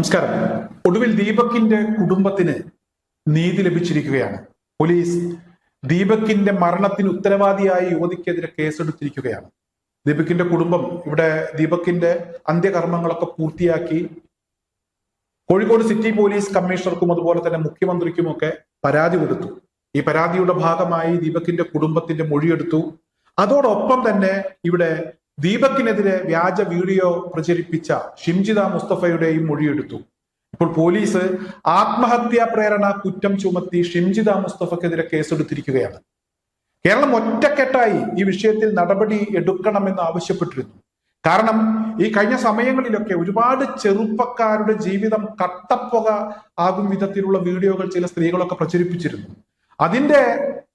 നമസ്കാരം. ഒടുവിൽ ദീപക്കിന്റെ കുടുംബത്തിന് നീതി ലഭിച്ചിരിക്കുകയാണ്. പോലീസ് ദീപക്കിന്റെ മരണത്തിന് ഉത്തരവാദിയായ യുവതിക്കെതിരെ കേസെടുത്തിരിക്കുകയാണ്. ദീപക്കിന്റെ കുടുംബം ഇവിടെ ദീപക്കിന്റെ അന്ത്യകർമ്മങ്ങളൊക്കെ പൂർത്തിയാക്കി കോഴിക്കോട് സിറ്റി പോലീസ് കമ്മീഷണർക്കും അതുപോലെ തന്നെ മുഖ്യമന്ത്രിക്കുമൊക്കെ പരാതി കൊടുത്തു. ഈ പരാതിയുടെ ഭാഗമായി ദീപക്കിന്റെ കുടുംബത്തിന്റെ മൊഴിയെടുത്തു. അതോടൊപ്പം തന്നെ ഇവിടെ ദീപക്കിനെതിരെ വ്യാജ വീഡിയോ പ്രചരിപ്പിച്ച ഷിംജിത മുസ്തഫയുടെയും മൊഴിയെടുത്തു. ഇപ്പോൾ പോലീസ് ആത്മഹത്യാ പ്രേരണ കുറ്റം ചുമത്തി ഷിംജിത മുസ്തഫക്കെതിരെ കേസെടുത്തിരിക്കുകയാണ്. കേരളം ഒറ്റക്കെട്ടായി ഈ വിഷയത്തിൽ നടപടി എടുക്കണമെന്ന് ആവശ്യപ്പെട്ടിരുന്നു. കാരണം ഈ കഴിഞ്ഞ സമയങ്ങളിലൊക്കെ ഒരുപാട് ചെറുപ്പക്കാരുടെ ജീവിതം കട്ടപ്പുക ആകും വിധത്തിലുള്ള വീഡിയോകൾ ചില സ്ത്രീകളൊക്കെ പ്രചരിപ്പിച്ചിരുന്നു. അതിന്റെ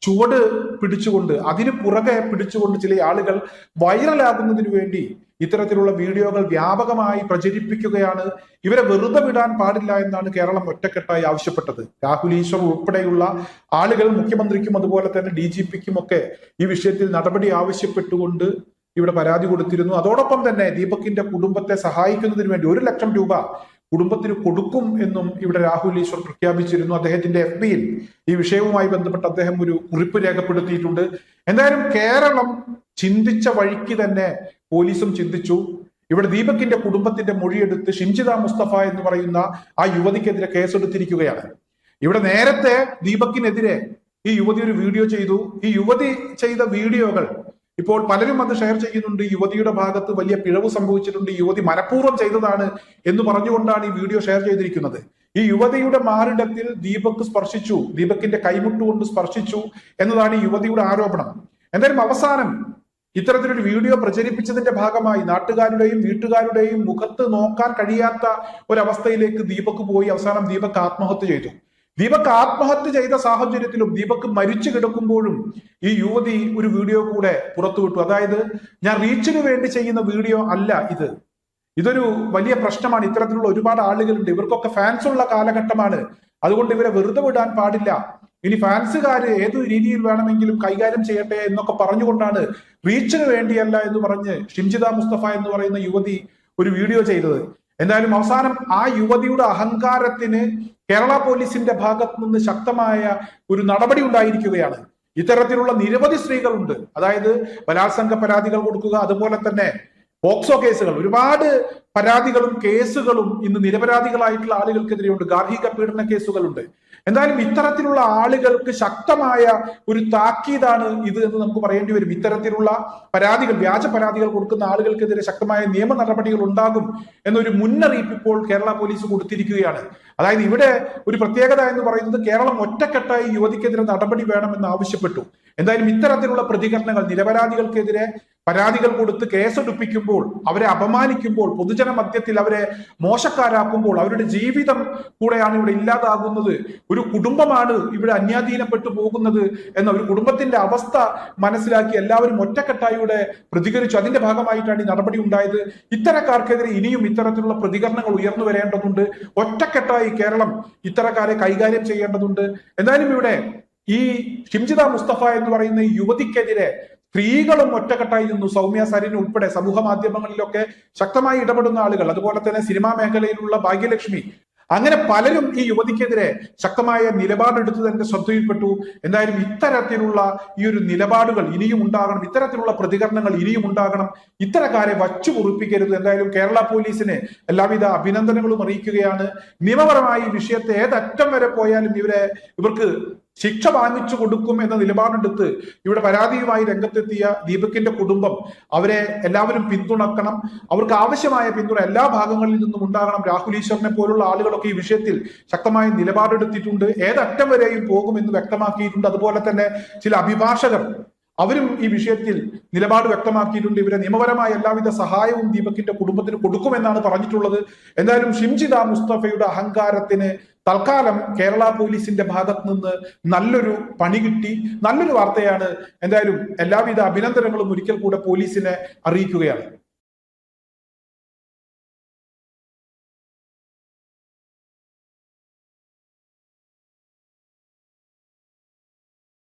ചുവട് പിടിച്ചുകൊണ്ട് അതിന് പുറകെ പിടിച്ചുകൊണ്ട് ചില ആളുകൾ വൈറലാകുന്നതിന് വേണ്ടി ഇത്തരത്തിലുള്ള വീഡിയോകൾ വ്യാപകമായി പ്രചരിപ്പിക്കുകയാണ്. ഇവരെ വെറുതെ വിടാൻ പാടില്ല എന്നാണ് കേരളം ഒറ്റക്കെട്ടായി ആവശ്യപ്പെട്ടത്. രാഹുൽ ഈശ്വർ ഉൾപ്പെടെയുള്ള ആളുകൾ മുഖ്യമന്ത്രിക്കും അതുപോലെ തന്നെ ഡി ജി പിക്കും ഒക്കെ ഈ വിഷയത്തിൽ നടപടി ആവശ്യപ്പെട്ടുകൊണ്ട് ഇവിടെ പരാതി കൊടുത്തിരുന്നു. അതോടൊപ്പം തന്നെ ദീപക്കിന്റെ കുടുംബത്തെ സഹായിക്കുന്നതിന് വേണ്ടി ഒരു ലക്ഷം രൂപ കുടുംബത്തിന് കൊടുക്കും എന്നും ഇവിടെ രാഹുൽ ഈശ്വർ പ്രഖ്യാപിച്ചിരുന്നു. അദ്ദേഹത്തിന്റെ എഫ് ബിയിൽ ഈ വിഷയവുമായി ബന്ധപ്പെട്ട് അദ്ദേഹം ഒരു കുറിപ്പ് രേഖപ്പെടുത്തിയിട്ടുണ്ട്. എന്തായാലും കേരളം ചിന്തിച്ച വഴിക്ക് തന്നെ പോലീസും ചിന്തിച്ചു. ഇവിടെ ദീപകിന്റെ കുടുംബത്തിന്റെ മൊഴിയെടുത്ത് ഷിംജിത മുസ്തഫ എന്ന് പറയുന്ന ആ യുവതിക്കെതിരെ കേസെടുത്തിരിക്കുകയാണ്. ഇവിടെ നേരത്തെ ദീപക്കിനെതിരെ ഈ യുവതി ഒരു വീഡിയോ ചെയ്തു. ഈ യുവതി ചെയ്ത വീഡിയോകൾ ഇപ്പോൾ പലരും അത് ഷെയർ ചെയ്യുന്നുണ്ട്. യുവതിയുടെ ഭാഗത്ത് വലിയ പിഴവ് സംഭവിച്ചിട്ടുണ്ട്. യുവതി മനഃപൂർവം ചെയ്തതാണ് എന്ന് പറഞ്ഞുകൊണ്ടാണ് ഈ വീഡിയോ ഷെയർ ചെയ്തിരിക്കുന്നത്. ഈ യുവതിയുടെ മാറിടത്തിൽ ദീപക് സ്പർശിച്ചു. ദീപക്കിന്റെ കൈമുട്ടുകൊണ്ട് സ്പർശിച്ചു എന്നതാണ് ഈ യുവതിയുടെ ആരോപണം. എന്തായാലും അവസാനം ഇത്തരത്തിലൊരു വീഡിയോ പ്രചരിപ്പിച്ചതിന്റെ ഭാഗമായി നാട്ടുകാരുടെയും വീട്ടുകാരുടെയും മുഖത്ത് നോക്കാൻ കഴിയാത്ത ഒരവസ്ഥയിലേക്ക് ദീപക് പോയി. അവസാനം ദീപക് ആത്മഹത്യ ചെയ്തു. ദീപക് ആത്മഹത്യ ചെയ്ത സാഹചര്യത്തിലും ദീപക് മരിച്ചു കിടക്കുമ്പോഴും ഈ യുവതി ഒരു വീഡിയോ കൂടെ പുറത്തുവിട്ടു. അതായത് ഞാൻ റീച്ചിന് വേണ്ടി ചെയ്യുന്ന വീഡിയോ അല്ല ഇത്. ഇതൊരു വലിയ പ്രശ്നമാണ്. ഇത്തരത്തിലുള്ള ഒരുപാട് ആളുകളുണ്ട്. ഇവർക്കൊക്കെ ഫാൻസ് ഉള്ള കാലഘട്ടമാണ്. അതുകൊണ്ട് ഇവരെ വെറുതെ വിടാൻ പാടില്ല. ഇനി ഫാൻസുകാർ ഏത് രീതിയിൽ വേണമെങ്കിലും കൈകാര്യം ചെയ്യട്ടെ എന്നൊക്കെ പറഞ്ഞുകൊണ്ടാണ് റീച്ചിന് വേണ്ടിയല്ല എന്ന് പറഞ്ഞ് ഷിംജിത മുസ്തഫ എന്ന് പറയുന്ന യുവതി ഒരു വീഡിയോ ചെയ്തത്. എന്തായാലും അവസാനം ആ യുവതിയുടെ അഹങ്കാരത്തിന് കേരള പോലീസിന്റെ ഭാഗത്തു നിന്ന് ശക്തമായ ഒരു നടപടി ഉണ്ടായിരിക്കുകയാണ്. ഇത്തരത്തിലുള്ള നിരവധി സ്ത്രീകളുണ്ട്. അതായത് ബലാത്സംഗ പരാതികൾ കൊടുക്കുക അതുപോലെ തന്നെ പോക്സോ കേസുകൾ. ഒരുപാട് പരാതികളും കേസുകളും ഇന്ന് നിരപരാധികളായിട്ടുള്ള ആളുകൾക്കെതിരെയുണ്ട്. ഗാർഹിക പീഡന കേസുകളുണ്ട്. എന്തായാലും ഇത്തരത്തിലുള്ള ആളുകൾക്ക് ശക്തമായ ഒരു താക്കീതാണ് ഇത് എന്ന് നമുക്ക് പറയേണ്ടി വരും. ഇത്തരത്തിലുള്ള പരാതികൾ വ്യാജ പരാതികൾ കൊടുക്കുന്ന ആളുകൾക്കെതിരെ ശക്തമായ നിയമ നടപടികൾ ഉണ്ടാകും എന്നൊരു മുന്നറിയിപ്പ് ഇപ്പോൾ കേരള പോലീസ് കൊടുത്തിരിക്കുകയാണ്. അതായത് ഇവിടെ ഒരു പ്രത്യേകത എന്ന് പറയുന്നത് കേരളം ഒറ്റക്കെട്ടായി യുവതിക്കെതിരെ നടപടി വേണമെന്ന് ആവശ്യപ്പെട്ടു. എന്തായാലും ഇത്തരത്തിലുള്ള പ്രതികരണങ്ങൾ നിരപരാധികൾക്കെതിരെ പരാതികൾ കൊടുത്ത് കേസെടുപ്പിക്കുമ്പോൾ അവരെ അപമാനിക്കുമ്പോൾ പൊതുജന മധ്യത്തിൽ അവരെ മോശക്കാരാക്കുമ്പോൾ അവരുടെ ജീവിതം കൂടെയാണ് ഇവിടെ ഇല്ലാതാകുന്നത്. ഒരു കുടുംബമാണ് ഇവിടെ അന്യാധീനപ്പെട്ടു പോകുന്നത് എന്ന ഒരു കുടുംബത്തിന്റെ അവസ്ഥ മനസ്സിലാക്കി എല്ലാവരും ഒറ്റക്കെട്ടായി ഇവിടെ പ്രതികരിച്ചു. അതിന്റെ ഭാഗമായിട്ടാണ് ഈ നടപടി ഉണ്ടായത്. ഇത്തരക്കാർക്കെതിരെ ഇനിയും ഇത്തരത്തിലുള്ള പ്രതികരണങ്ങൾ ഉയർന്നു വരേണ്ടതുണ്ട്. ഒറ്റക്കെട്ടായി കേരളം ഇത്തരക്കാരെ കൈകാര്യം ചെയ്യേണ്ടതുണ്ട്. എന്തായാലും ഇവിടെ ഈ ഷിംജിത മുസ്തഫ എന്ന് പറയുന്ന യുവതിക്കെതിരെ സ്ത്രീകളും ഒറ്റക്കെട്ടായി നിന്നു. സൗമ്യ സരിൻ ഉൾപ്പെടെ സമൂഹ മാധ്യമങ്ങളിലൊക്കെ ശക്തമായി ഇടപെടുന്ന ആളുകൾ. അതുപോലെ തന്നെ സിനിമാ മേഖലയിലുള്ള ഭാഗ്യലക്ഷ്മി. അങ്ങനെ പലരും ഈ യുവതിക്കെതിരെ ശക്തമായ നിലപാടെടുത്ത് തന്നെ ശ്രദ്ധയിൽപ്പെട്ടു. എന്തായാലും ഇത്തരത്തിലുള്ള ഈ ഒരു നിലപാടുകൾ ഇനിയും ഉണ്ടാകണം. ഇത്തരത്തിലുള്ള പ്രതികരണങ്ങൾ ഇനിയും ഉണ്ടാകണം. ഇത്തരക്കാരെ വച്ചു കുറിപ്പിക്കരുത് എന്തായാലും കേരള പോലീസിനെ എല്ലാവിധ അഭിനന്ദനങ്ങളും അറിയിക്കുകയാണ്. നിയമപരമായി വിഷയത്തെ ഏതറ്റം വരെ പോയാലും ഇവരെ ഇവർക്ക് ശിക്ഷ വാങ്ങിച്ചു കൊടുക്കും എന്ന നിലപാടെടുത്ത് ഇവിടെ പരാതിയുമായി രംഗത്തെത്തിയ ദീപകിന്റെ കുടുംബം അവരെ എല്ലാവരും പിന്തുണക്കണം. അവർക്ക് ആവശ്യമായ പിന്തുണ എല്ലാ ഭാഗങ്ങളിൽ നിന്നും ഉണ്ടാകണം. രാഹുൽ ഈശ്വരനെ പോലുള്ള ആളുകളൊക്കെ ഈ വിഷയത്തിൽ ശക്തമായ നിലപാടെടുത്തിട്ടുണ്ട്. ഏതറ്റം വരെയും പോകുമെന്ന് വ്യക്തമാക്കിയിട്ടുണ്ട്. അതുപോലെ തന്നെ ചില അഭിഭാഷകർ അവരും ഈ വിഷയത്തിൽ നിലപാട് വ്യക്തമാക്കിയിട്ടുണ്ട്. ഇവരെ നിയമപരമായ എല്ലാവിധ സഹായവും ദീപകിന്റെ കുടുംബത്തിന് കൊടുക്കുമെന്നാണ് പറഞ്ഞിട്ടുള്ളത്. എന്തായാലും ഷിംജിത മുസ്തഫയുടെ അഹങ്കാരത്തിന് തൽക്കാലം കേരള പോലീസിന്റെ ഭാഗത്ത് നിന്ന് നല്ലൊരു പണി കിട്ടി. നല്ലൊരു വാർത്തയാണ്. എന്തായാലും എല്ലാവിധ അഭിനന്ദനങ്ങളും ഒരിക്കൽ കൂടെ പോലീസിനെ അറിയിക്കുകയാണ്.